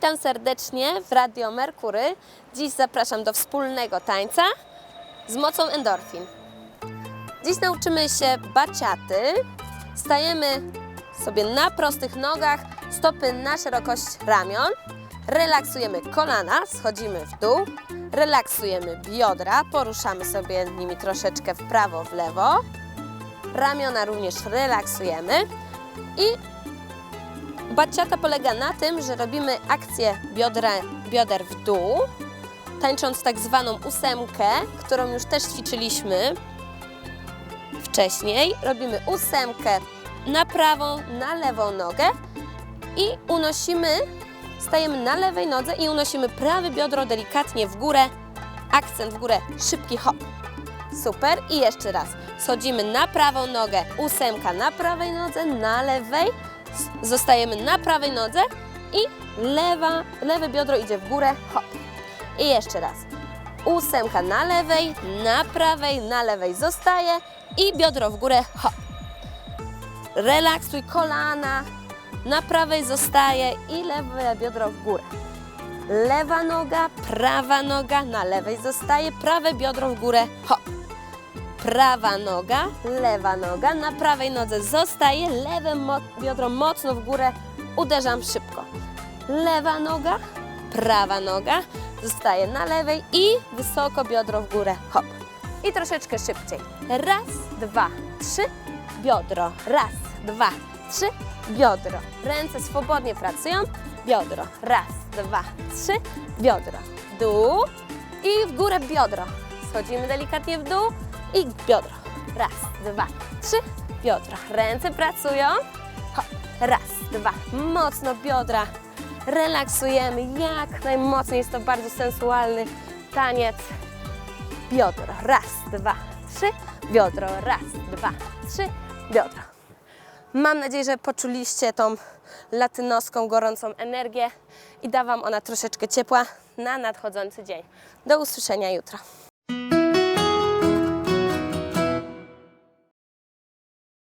Witam serdecznie w Radio Merkury. Dziś zapraszam do wspólnego tańca z mocą endorfin. Dziś nauczymy się baciaty. Stajemy sobie na prostych nogach, stopy na szerokość ramion. Relaksujemy kolana, schodzimy w dół. Relaksujemy biodra, poruszamy sobie nimi troszeczkę w prawo, w lewo. Ramiona również relaksujemy. I Baciata polega na tym, że robimy akcję biodra, bioder w dół, tańcząc tak zwaną ósemkę, którą już też ćwiczyliśmy wcześniej. Robimy ósemkę na prawą, na lewą nogę i unosimy, stajemy na lewej nodze i unosimy prawe biodro delikatnie w górę, akcent w górę, szybki hop. Super. I jeszcze raz. Schodzimy na prawą nogę, ósemka na prawej nodze, na lewej. Zostajemy na prawej nodze i lewa, lewe biodro idzie w górę, hop. I jeszcze raz. Ósemka na lewej, na prawej, na lewej zostaje i biodro w górę, hop. Relaksuj kolana, na prawej zostaje i lewe biodro w górę. Lewa noga, prawa noga, na lewej zostaje, prawe biodro w górę, hop. Prawa noga, lewa noga, na prawej nodze zostaje, lewe biodro mocno w górę, uderzam szybko. Lewa noga, prawa noga, zostaje na lewej i wysoko biodro w górę, hop. I troszeczkę szybciej. Raz, dwa, trzy, biodro. Raz, dwa, trzy, biodro. Ręce swobodnie pracują, biodro. Raz, dwa, trzy, biodro. Dół i w górę biodro. Schodzimy delikatnie w dół i biodro. Raz, dwa, trzy, biodro. Ręce pracują. Hop. Raz, dwa. Mocno biodra. Relaksujemy jak najmocniej. Jest to bardzo sensualny taniec. Biodro. Raz, dwa, trzy. Biodro. Raz, dwa, trzy. Biodro. Mam nadzieję, że poczuliście tą latynoską, gorącą energię i da Wam ona troszeczkę ciepła na nadchodzący dzień. Do usłyszenia jutro.